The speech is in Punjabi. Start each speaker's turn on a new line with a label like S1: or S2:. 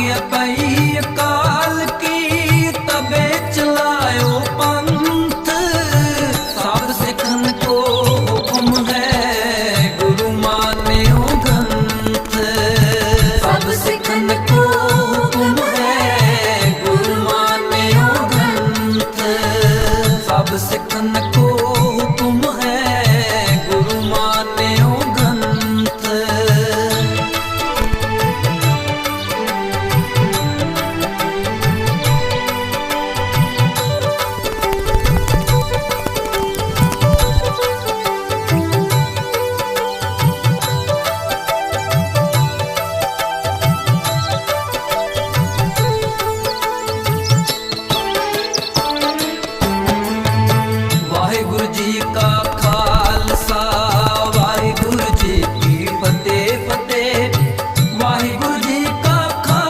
S1: ਗਿਆ ਪਈ ਅਕਾਲ ਕੀ ਤਬੇ ਚਲਾਇਓ ਪੰਥ। ਸਭ ਸਿੱਖਨ ਕੋ ਹੁਕਮ ਹੈ, ਗੁਰੂ ਮਾਨਿਓ ਗੰਥ ਸਭ ਸਿੱਖਨ ਕੋ ਹੁਕਮ ਹੈ, ਗੁਰੂ ਮਾਨਿਓ ਗੰਥ ਸਭ ਸਿੱਖ